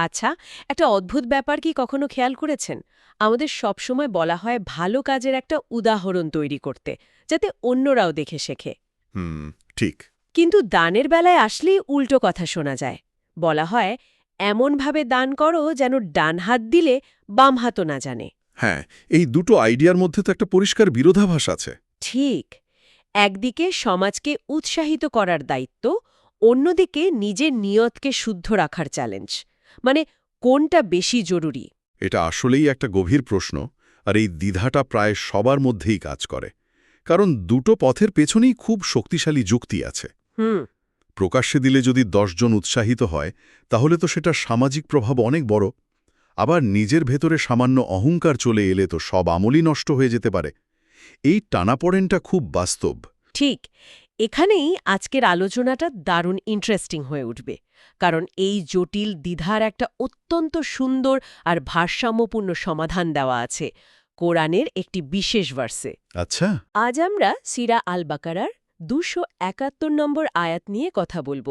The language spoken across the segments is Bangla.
আচ্ছা একটা অদ্ভুত ব্যাপার কি কখনো খেয়াল করেছেন? আমাদের সবসময় বলা হয় ভালো কাজের একটা উদাহরণ তৈরি করতে যাতে অন্যরাও দেখে শেখে। হুম ঠিক। কিন্তু দানের বেলায় আসলেই উল্টো কথা শোনা যায়। বলা হয় এমনভাবে দান করো যেন ডান হাত দিলে বাম হাতও না জানে। হ্যাঁ এই দুটো আইডিয়ার মধ্যে তো একটা পরিষ্কার বিরোধাভাস আছে। ঠিক। একদিকে সমাজকে উৎসাহিত করার দায়িত্ব অন্যদিকে নিজের নিয়তকে শুদ্ধ রাখার চ্যালেঞ্জ মানে কোনটা বেশি জরুরি? এটা আসলেই একটা গভীর প্রশ্ন আর এই দ্বিধাটা প্রায় সবার মধ্যেই কাজ করে। কারণ দুটো পথের পেছনেই খুব শক্তিশালী যুক্তি আছে। হুম। প্রকাশ্যে দিলে যদি জন উৎসাহিত হয় তাহলে তো সেটা সামাজিক প্রভাব অনেক বড়। আবার নিজের ভেতরে সামান্য অহংকার চলে এলে তো সব আমলই নষ্ট হয়ে যেতে পারে। এই টানাপড়েনটা খুব বাস্তব। ঠিক। এখানেই আজকের আলোচনাটা দারুণ ইন্টারেস্টিং হয়ে উঠবে। কারণ এই জটিল দ্বিধার একটা অত্যন্ত সুন্দর আর ভারসাম্যপূর্ণ সমাধান দেওয়া আছে কোরআনের একটি বিশেষ ভার্সে আচ্ছা। আজ আমরা সিরা আল বাকারার দুশো একাত্তর নম্বর আয়াত নিয়ে কথা বলব।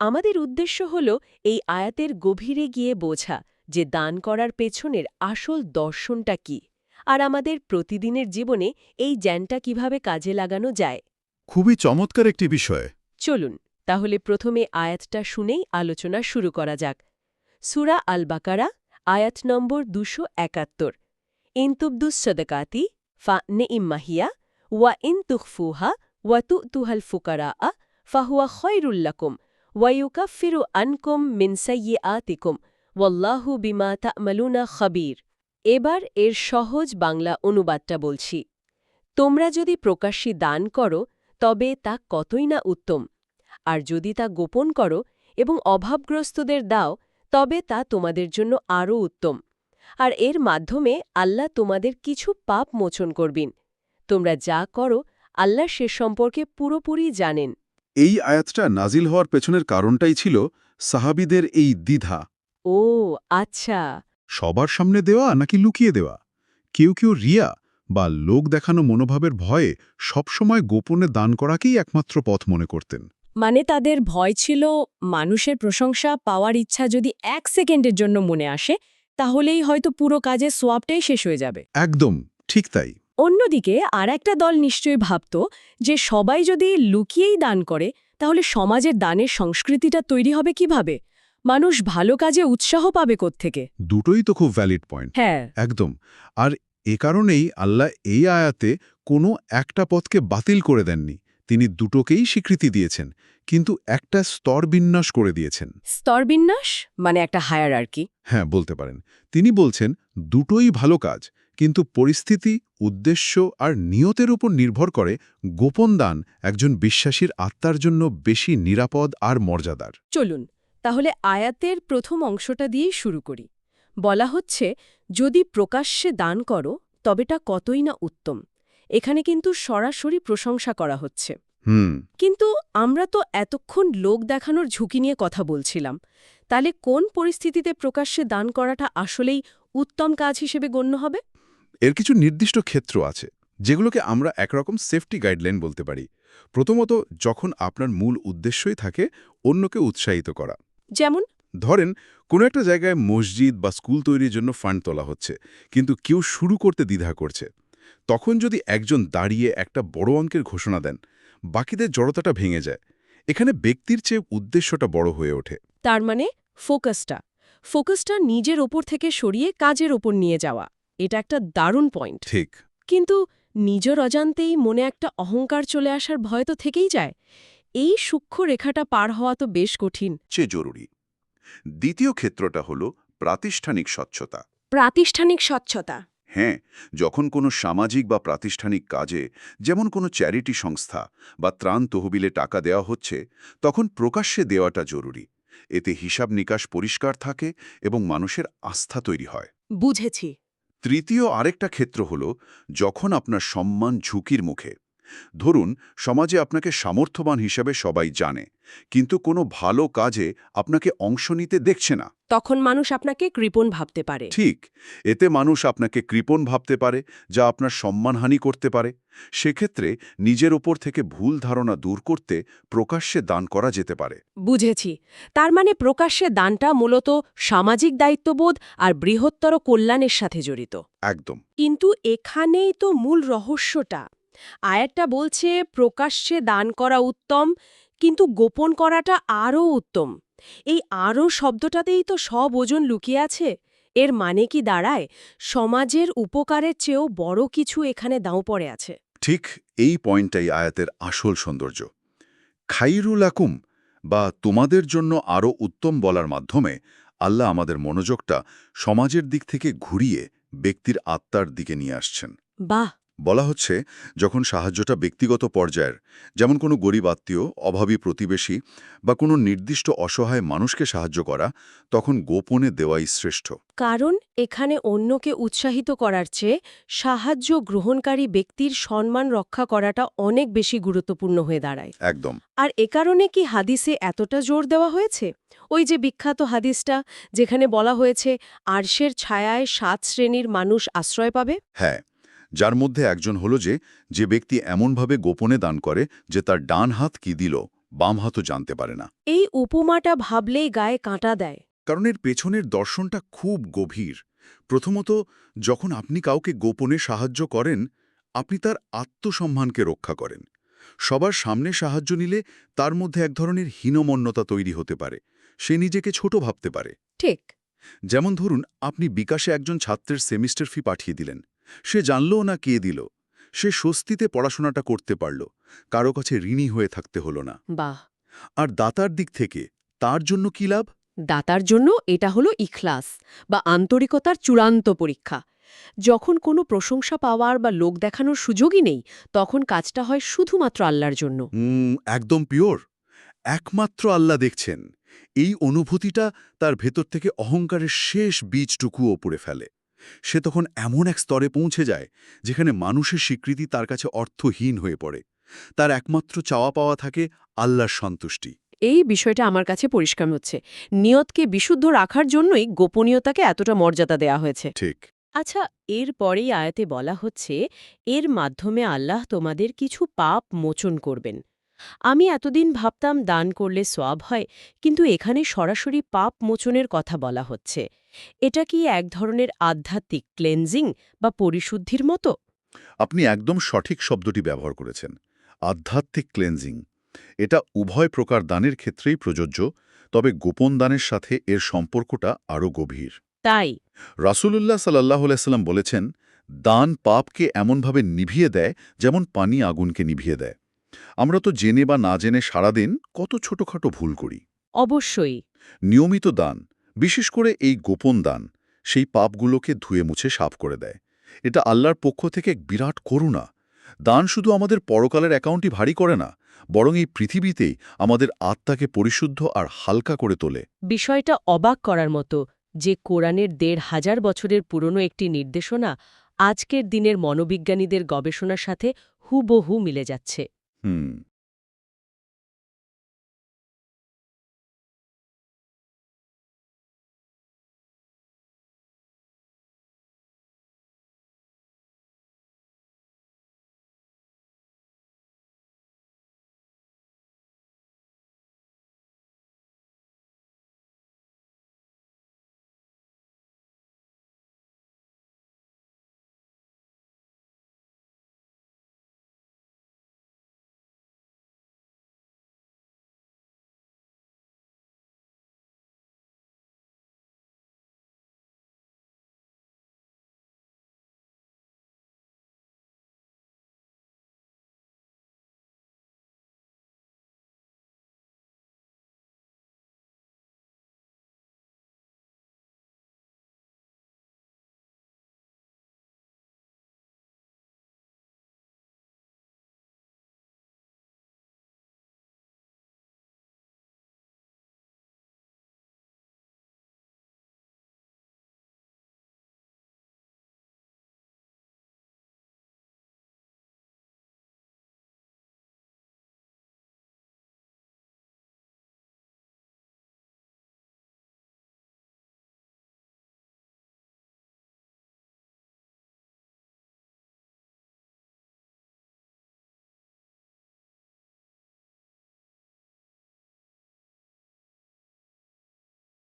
আমাদের উদ্দেশ্য হল এই আয়াতের গভীরে গিয়ে বোঝা যে দান করার পেছনের আসল দর্শনটা কি আর আমাদের প্রতিদিনের জীবনে এই জ্ঞানটা কীভাবে কাজে লাগানো যায়। খুবই চমৎকার একটি বিষয়। চলুন, তাহলে প্রথমে আয়াতটা শুনেই আলোচনা শুরু করা যাক। সুরা আল বাকারা আয়াত নম্বর দুশো একাত্তর। ইনতুবদুস সদকাতি ফা নে ইম্মাহিয়া ওয়া ইন ওয়া তু তুহাল ফুকারা আ ফাহুয়া খয়রুল্লাকুম ওয়াইউকাফিরু আনকুম মিনসাইয়ে আতিকুম ওয়াল্লাহু বিমা তা'মালুনা খবীর। এবার এর সহজ বাংলা অনুবাদটা বলছি। তোমরা যদি প্রকাশ্যে দান করো তবে তা কতই না উত্তম। আর যদি তা গোপন করো এবং অভাবগ্রস্তদের দাও তবে তা তোমাদের জন্য আরও উত্তম। আর এর মাধ্যমে আল্লাহ তোমাদের কিছু পাপ মোচন করবেন। তোমরা যা করো আল্লাহ সে সম্পর্কে পুরোপুরি জানেন। এই আয়াতটা নাজিল হওয়ার পেছনের কারণটাই ছিল সাহাবিদের এই দ্বিধা। ও আচ্ছা। সবার সামনে দেওয়া নাকি লুকিয়ে দেওয়া? কেউ কেউ রিয়া বা লোক দেখানো মনোভাবের ভয়ে সবসময় গোপনে দান করাকেই একমাত্র পথ মনে করতেন। মানে তাদের ভয় ছিল মানুষের প্রশংসা পাওয়ার ইচ্ছা যদি এক সেকেন্ডের জন্য মনে আসে তাহলেই হয়তো পুরো কাজে সোয়াবটাই শেষ হয়ে যাবে। একদম ঠিক তাই। অন্যদিকে আর একটা দল নিশ্চয়ই ভাবত যে সবাই যদি লুকিয়েই দান করে তাহলে সমাজের দানের সংস্কৃতিটা তৈরি হবে কীভাবে? মানুষ ভালো কাজে উৎসাহ পাবে থেকে দুটোই তো খুব ভ্যালিড পয়েন্ট হ্যাঁ। একদম। আর এ কারণেই আল্লাহ এই আয়াতে কোনো একটা পথকে বাতিল করে দেননি। তিনি দুটোকেই স্বীকৃতি দিয়েছেন কিন্তু একটা স্তর বিন্যাস করে দিয়েছেন। স্তরবিন্যাস মানে একটা হায়ার আর কি হ্যাঁ বলতে পারেন। তিনি বলছেন দুটোই ভালো কাজ কিন্তু পরিস্থিতি উদ্দেশ্য আর নিয়তের উপর নির্ভর করে গোপন দান একজন বিশ্বাসীর আত্মার জন্য বেশি নিরাপদ আর মর্যাদার। চলুন তাহলে আয়াতের প্রথম অংশটা দিয়েই শুরু করি। বলা হচ্ছে যদি প্রকাশ্যে দান করো তবেটা কতই না উত্তম। এখানে কিন্তু সরাসরি প্রশংসা করা হচ্ছে। হুম। কিন্তু আমরা তো এতক্ষণ লোক দেখানোর ঝুঁকি নিয়ে কথা বলছিলাম। তাহলে কোন পরিস্থিতিতে প্রকাশ্যে দান করাটা আসলেই উত্তম কাজ হিসেবে গণ্য হবে? এর কিছু নির্দিষ্ট ক্ষেত্র আছে যেগুলোকে আমরা একরকম সেফটি গাইডলাইন বলতে পারি। প্রথমত যখন আপনার মূল উদ্দেশ্যই থাকে অন্যকে উৎসাহিত করা। যেমন ধরেন কোনো একটা জায়গায় মসজিদ বা স্কুল তৈরির জন্য ফান্ড তোলা হচ্ছে কিন্তু কেউ শুরু করতে দ্বিধা করছে। তখন যদি একজন দাঁড়িয়ে একটা বড় অঙ্কের ঘোষণা দেন বাকিদের জড়তাটা ভেঙে যায়। এখানে ব্যক্তির চেয়ে উদ্দেশ্যটা বড় হয়ে ওঠে। তার মানে ফোকাসটা। ফোকাসটা নিজের ওপর থেকে সরিয়ে কাজের ওপর নিয়ে যাওয়া। এটা একটা দারুণ পয়েন্ট। ঠিক। কিন্তু নিজের অজান্তেই মনে একটা অহংকার চলে আসার ভয় তো থেকেই যায়। এই সূক্ষ্ম রেখাটা পার হওয়া তো বেশ কঠিন। চেয়ে জরুরি। দ্বিতীয় ক্ষেত্রটা হল প্রাতিষ্ঠানিক স্বচ্ছতা। প্রাতিষ্ঠানিক স্বচ্ছতা। হ্যাঁ যখন কোনো সামাজিক বা প্রাতিষ্ঠানিক কাজে যেমন কোনো চ্যারিটি সংস্থা বা ত্রাণ তহবিলে টাকা দেওয়া হচ্ছে তখন প্রকাশ্যে দেওয়াটা জরুরি। এতে হিসাব নিকাশ পরিষ্কার থাকে এবং মানুষের আস্থা তৈরি হয়। বুঝেছি। তৃতীয় আরেকটা ক্ষেত্র হল যখন আপনার সম্মান ঝুঁকির মুখে। ধরুন সমাজে আপনাকে সামর্থ্যবান হিসেবে সবাই জানে কিন্তু কোনো ভালো কাজে আপনাকে অংশ নিতে দেখছে না। তখন মানুষ আপনাকে কৃপণ ভাবতে পারে। ঠিক এতে মানুষ আপনাকে কৃপণ ভাবতে পারে যা আপনার সম্মানহানি করতে পারে। সেক্ষেত্রে নিজের ওপর থেকে ভুল ধারণা দূর করতে প্রকাশ্যে দান করা যেতে পারে। বুঝেছি। তার মানে প্রকাশ্যে দানটা মূলত সামাজিক দায়িত্ববোধ আর বৃহত্তর কল্যাণের সাথে জড়িত। একদম। কিন্তু এখানেই তো মূল রহস্যটা। আয়াতটা বলছে প্রকাশ্যে দান করা উত্তম কিন্তু গোপন করাটা আরও উত্তম। এই আরও শব্দটাতেই তো সব ওজন লুকিয়ে আছে। এর মানে কি দাঁড়ায়? সমাজের উপকারের চেয়েও বড় কিছু এখানে দাঁও পড়ে আছে। ঠিক এই পয়েন্টটাই আয়াতের আসল সৌন্দর্য। খাইরুল আকুম বা তোমাদের জন্য আরও উত্তম বলার মাধ্যমে আল্লাহ আমাদের মনোযোগটা সমাজের দিক থেকে ঘুরিয়ে ব্যক্তির আত্মার দিকে নিয়ে আসছেন। বাহ! বলা হচ্ছে যখন সাহায্যটা ব্যক্তিগত পর্যায়ের যেমন কোনো গরিব আত্মীয় অভাবী প্রতিবেশী বা কোনো নির্দিষ্ট অসহায় মানুষকে সাহায্য করা তখন গোপনে দেওয়াই শ্রেষ্ঠ। কারণ এখানে অন্যকে উৎসাহিত করার চেয়ে সাহায্য গ্রহণকারী ব্যক্তির সম্মান রক্ষা করাটা অনেক বেশি গুরুত্বপূর্ণ হয়ে দাঁড়ায়। একদম। আর এ কারণে কি হাদিসে এতটা জোর দেওয়া হয়েছে? ওই যে বিখ্যাত হাদিসটা যেখানে বলা হয়েছে আরশের ছায়ায় সাত শ্রেণির মানুষ আশ্রয় পাবে? হ্যাঁ যার মধ্যে একজন হলো যে যে ব্যক্তি এমনভাবে গোপনে দান করে যে তার ডান হাত কি দিল বাম হাতও জানতে পারে না। এই উপমাটা ভাবলেই গায়ে কাঁটা দেয়। কারণ এর পেছনের দর্শনটা খুব গভীর। প্রথমত যখন আপনি কাউকে গোপনে সাহায্য করেন আপনি তার আত্মসম্মানকে রক্ষা করেন। সবার সামনে সাহায্য নিলে তার মধ্যে এক ধরনের হীনমন্যতা তৈরি হতে পারে। সে নিজেকে ছোট ভাবতে পারে। ঠিক। যেমন ধরুন আপনি বিকাশে একজন ছাত্রের সেমিস্টার ফি পাঠিয়ে দিলেন। সে জানলও না কে দিল। সে স্বস্তিতে পড়াশোনাটা করতে পারল। কারও কাছে ঋণী হয়ে থাকতে হলো না। বাহ! আর দাতার দিক থেকে তার জন্য কি লাভ? দাতার জন্য এটা হলো ইখলাস বা আন্তরিকতার চূড়ান্ত পরীক্ষা। যখন কোনো প্রশংসা পাওয়ার বা লোক দেখানোর সুযোগই নেই তখন কাজটা হয় শুধুমাত্র আল্লাহর জন্য। একদম পিওর। একমাত্র আল্লাহ দেখছেন। এই অনুভূতিটা তার ভেতর থেকে অহংকারের শেষ বীজটুকু ওপরে ফেলে। সে তখন এমন এক স্তরে পৌঁছে যায় যেখানে মানুষের স্বীকৃতি তার কাছে অর্থহীন হয়ে পড়ে। তার একমাত্র চাওয়া পাওয়া থাকে আল্লাহর সন্তুষ্টি। এই বিষয়টা আমার কাছে পরিষ্কার হচ্ছে। নিয়তকে বিশুদ্ধ রাখার জন্যই গোপনীয়তাকে এতটা মর্যাদা দেয়া হয়েছে। ঠিক। আচ্ছা এর পরেই আয়াতে বলা হচ্ছে এর মাধ্যমে আল্লাহ তোমাদের কিছু পাপ মোচন করবেন। আমি এতদিন ভাবতাম দান করলে সোয়াব হয় কিন্তু এখানে সরাসরি পাপ মোচনের কথা বলা হচ্ছে। এটা কি এক ধরনের আধ্যাত্মিক ক্লেনজিং বা পরিশুদ্ধির মতো? আপনি একদম সঠিক শব্দটি ব্যবহার করেছেন আধ্যাত্মিক ক্লেনজিং এটা উভয় প্রকার দানের ক্ষেত্রেই প্রযোজ্য তবে গোপন দানের সাথে এর সম্পর্কটা আরও গভীর। তাই? রাসূলুল্লাহ সাল্লাহ সাল্লাম বলেছেন দান পাপকে এমনভাবে নিভিয়ে দেয় যেমন পানি আগুনকে নিভিয়ে দেয়। আমরা তো জেনে বা না জেনে সারাদিন কত ছোটখাটো ভুল করি। অবশ্যই। নিয়মিত দান বিশেষ করে এই গোপন দান সেই পাপগুলোকে ধুয়ে মুছে সাফ করে দেয়। এটা আল্লাহর পক্ষ থেকে এক বিরাট করুণা। দান শুধু আমাদের পরকালের অ্যাকাউন্টই ভারী করে না বরং এই পৃথিবীতেই আমাদের আত্মাকে পরিশুদ্ধ আর হালকা করে তোলে। বিষয়টা অবাক করার মতো যে কোরআনের দেড় হাজার বছরের পুরনো একটি নির্দেশনা আজকের দিনের মনোবিজ্ঞানীদের গবেষণার সাথে হুবহু মিলে যাচ্ছে। হুম।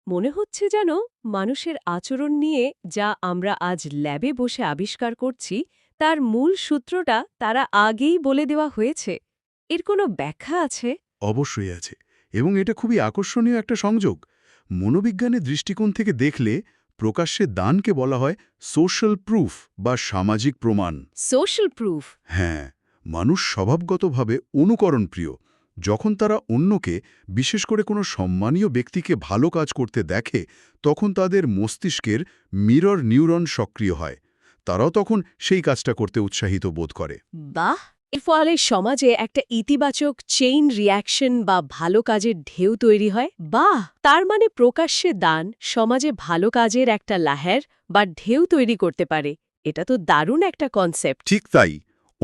মনে হচ্ছে যেন মানুষের আচরণ নিয়ে যা আমরা আজ ল্যাবে বসে আবিষ্কার করছি তার মূল সূত্রটা তারা আগেই বলে দেওয়া হয়েছে। এর কোনো ব্যাখ্যা আছে? অবশ্যই আছে এবং এটা খুবই আকর্ষণীয় একটা সংযোগ। মনোবিজ্ঞানের দৃষ্টিকোণ থেকে দেখলে প্রকাশ্যে দানকে বলা হয় সোশ্যাল প্রুফ বা সামাজিক প্রমাণ। সোশ্যাল প্রুফ হ্যাঁ মানুষ স্বভাবগতভাবে অনুকরণ প্রিয় যখন তারা অন্যকে বিশেষ করে কোনো সম্মানীয় ব্যক্তিকে ভালো কাজ করতে দেখে তখন তাদের মস্তিষ্কের মিরর নিউরন সক্রিয় হয়। তারাও তখন সেই কাজটা করতে উৎসাহিত বোধ করে। বাহ! এর ফলে সমাজে একটা ইতিবাচক চেইন রিয়াকশন বা ভালো কাজের ঢেউ তৈরি হয়। বাহ! তার মানে প্রকাশ্যে দান সমাজে ভালো কাজের একটা লাহের বা ঢেউ তৈরি করতে পারে। এটা তো দারুণ একটা কনসেপ্ট ঠিক তাই।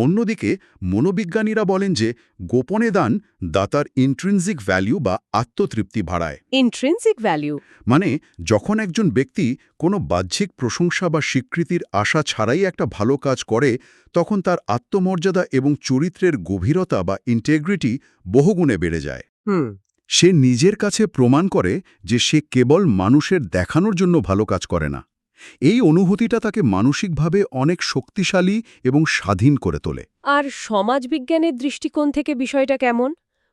অন্যদিকে মনোবিজ্ঞানীরা বলেন যে গোপনে দান দাতার ইন্ট্রিনজিক ভ্যালু বা আত্মতৃপ্তি ভাড়ায় ইন্ট্রেন্সিক ভ্যালু মানে যখন একজন ব্যক্তি কোনো বাহ্যিক প্রশংসা বা স্বীকৃতির আশা ছাড়াই একটা ভালো কাজ করে তখন তার আত্মমর্যাদা এবং চরিত্রের গভীরতা বা ইন্টেগ্রিটি বহুগুণে বেড়ে যায়। হুম। সে নিজের কাছে প্রমাণ করে যে সে কেবল মানুষের দেখানোর জন্য ভালো কাজ করে না। এই অনুভূতিটা তাকে মানসিকভাবে অনেক শক্তিশালী এবং স্বাধীন করে তোলে। আর সমাজবিজ্ঞানের দৃষ্টিকোণ থেকে বিষয়টা কেমন?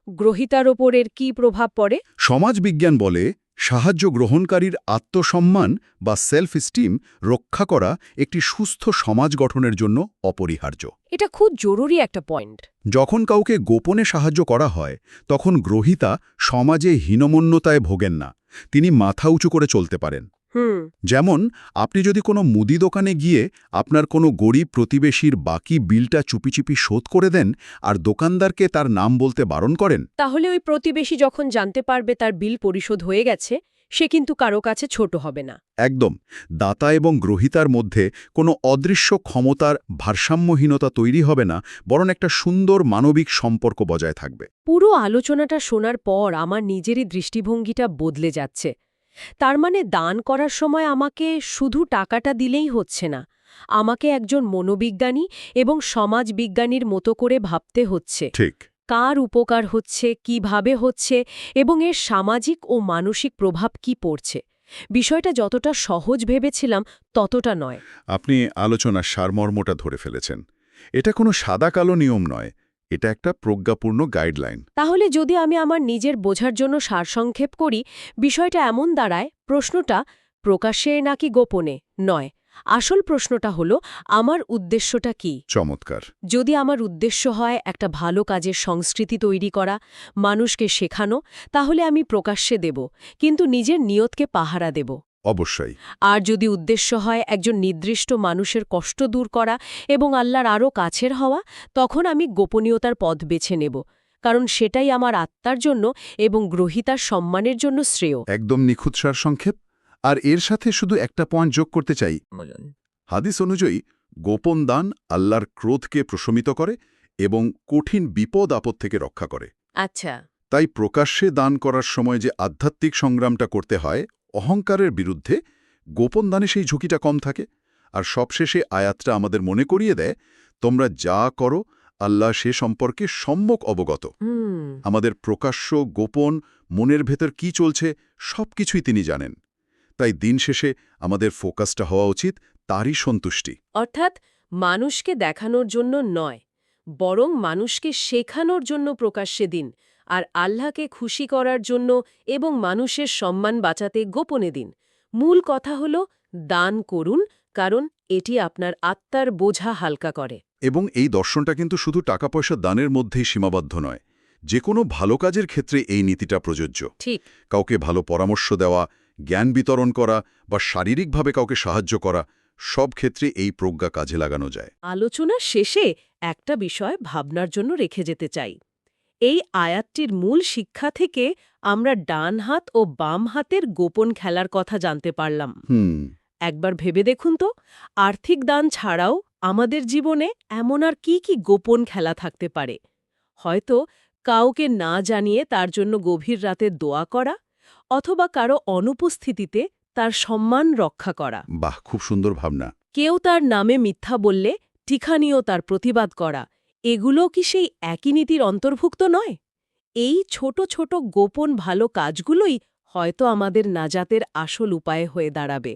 গ্রহিতার ওপর এর কী প্রভাব পড়ে? সমাজবিজ্ঞান বলে সাহায্য গ্রহণকারীর আত্মসম্মান বা সেলফ স্টিম রক্ষা করা একটি সুস্থ সমাজ গঠনের জন্য অপরিহার্য। এটা খুব জরুরি একটা পয়েন্ট। যখন কাউকে গোপনে সাহায্য করা হয় তখন গ্রহিতা সমাজে হীনমন্যতায় ভোগেন না। তিনি মাথা উঁচু করে চলতে পারেন। যেমন আপনি যদি কোনো মুদি দোকানে গিয়ে আপনার কোনো গরিব প্রতিবেশীর বাকি বিলটা চুপিচুপি শোধ করে দেন আর দোকানদারকে তার নাম বলতে বারণ করেন। তাহলে ওই প্রতিবেশী যখন জানতে পারবে তার বিল পরিশোধ হয়ে গেছে সে কিন্তু কারও কাছে ছোট হবে না। একদম। দাতা এবং গ্রহিতার মধ্যে কোনো অদৃশ্য ক্ষমতার ভারসাম্যহীনতা তৈরি হবে না বরং একটা সুন্দর মানবিক সম্পর্ক বজায় থাকবে। পুরো আলোচনাটা শোনার পর আমার নিজেরই দৃষ্টিভঙ্গিটা বদলে যাচ্ছে। তার মানে দান করার সময় আমাকে শুধু টাকাটা দিলেই হচ্ছে না। আমাকে একজন মনোবিজ্ঞানী এবং সমাজবিজ্ঞানীর মতো করে ভাবতে হচ্ছে। ঠিক। কার উপকার হচ্ছে কীভাবে হচ্ছে এবং এর সামাজিক ও মানসিক প্রভাব কি পড়ছে? বিষয়টা যতটা সহজ ভেবেছিলাম ততটা নয়। আপনি আলোচনার সারমর্মটা ধরে ফেলেছেন। এটা কোনো সাদা কালো নিয়ম নয়। এটা একটা প্রজ্ঞাপূর্ণ গাইডলাইন। তাহলে যদি আমি আমার নিজের বোঝার জন্য সারসংক্ষেপ করি বিষয়টা এমন দাঁড়ায় প্রশ্নটা প্রকাশ্যে নাকি গোপনে? নয়। আসল প্রশ্নটা হলো আমার উদ্দেশ্যটা কি? চমৎকার। যদি আমার উদ্দেশ্য হয় একটা ভালো কাজের সংস্কৃতি তৈরি করা মানুষকে শেখানো তাহলে আমি প্রকাশ্যে দেব কিন্তু নিজের নিয়তকে পাহারা দেব। অবশ্যই। আর যদি উদ্দেশ্য হয় একজন নির্দিষ্ট মানুষের কষ্ট দূর করা এবং আল্লাহর আরও কাছের হওয়া তখন আমি গোপনীয়তার পথ বেছে নেব কারণ সেটাই আমার আত্মার জন্য এবং গ্রহিতার সম্মানের জন্য শ্রেয়। একদম নিখুঁত সার সংক্ষেপ আর এর সাথে শুধু একটা পয়েন্ট যোগ করতে চাই। হাদিস অনুযায়ী গোপন দান আল্লাহর ক্রোধকে প্রশমিত করে এবং কঠিন বিপদ আপদ থেকে রক্ষা করে। আচ্ছা। তাই প্রকাশ্যে দান করার সময় যে আধ্যাত্মিক সংগ্রামটা করতে হয় অহংকারের বিরুদ্ধে গোপন দানে সেই ঝুঁকিটা কম থাকে। আর সবশেষে আয়াতটা আমাদের মনে করিয়ে দেয় তোমরা যা করো আল্লাহ সে সম্পর্কে সম্যক অবগত। আমাদের প্রকাশ্য গোপন মনের ভেতর কি চলছে সব কিছুই তিনি জানেন। তাই দিন শেষে আমাদের ফোকাসটা হওয়া উচিত তারই সন্তুষ্টি। অর্থাৎ মানুষকে দেখানোর জন্য নয় বরং মানুষকে শেখানোর জন্য প্রকাশ্যে দিন। আর আল্লাহকে খুশি করার জন্য এবং মানুষের সম্মান বাঁচাতে গোপনে দিন। মূল কথা হল দান করুন কারণ এটি আপনার আত্মার বোঝা হালকা করে। এবং এই দর্শনটা কিন্তু শুধু টাকা পয়সা দানের মধ্যেই সীমাবদ্ধ নয়। যে কোনো ভালো কাজের ক্ষেত্রে এই নীতিটা প্রযোজ্য। ঠিক। কাউকে ভালো পরামর্শ দেওয়া জ্ঞান বিতরণ করা বা শারীরিকভাবে কাউকে সাহায্য করা সব ক্ষেত্রে এই প্রজ্ঞা কাজে লাগানো যায়। আলোচনা শেষে একটা বিষয় ভাবনার জন্য রেখে যেতে চাই। এই আয়াতটির মূল শিক্ষা থেকে আমরা ডান হাত ও বাম হাতের গোপন খেলার কথা জানতে পারলাম। একবার ভেবে দেখুন তো আর্থিক দান ছাড়াও আমাদের জীবনে এমন আর কি কি গোপন খেলা থাকতে পারে? হয়তো কাউকে না জানিয়ে তার জন্য গভীর রাতে দোয়া করা অথবা কারও অনুপস্থিতিতে তার সম্মান রক্ষা করা। বাহ খুব সুন্দর ভাবনা। কেউ তার নামে মিথ্যা বললে টিখানিও তার প্রতিবাদ করা। এগুলো কি সেই একই নীতির অন্তর্ভুক্ত নয়? এই ছোট ছোট গোপন ভালো কাজগুলোই হয়তো আমাদের নাজাতের আসল উপায় হয়ে দাঁড়াবে।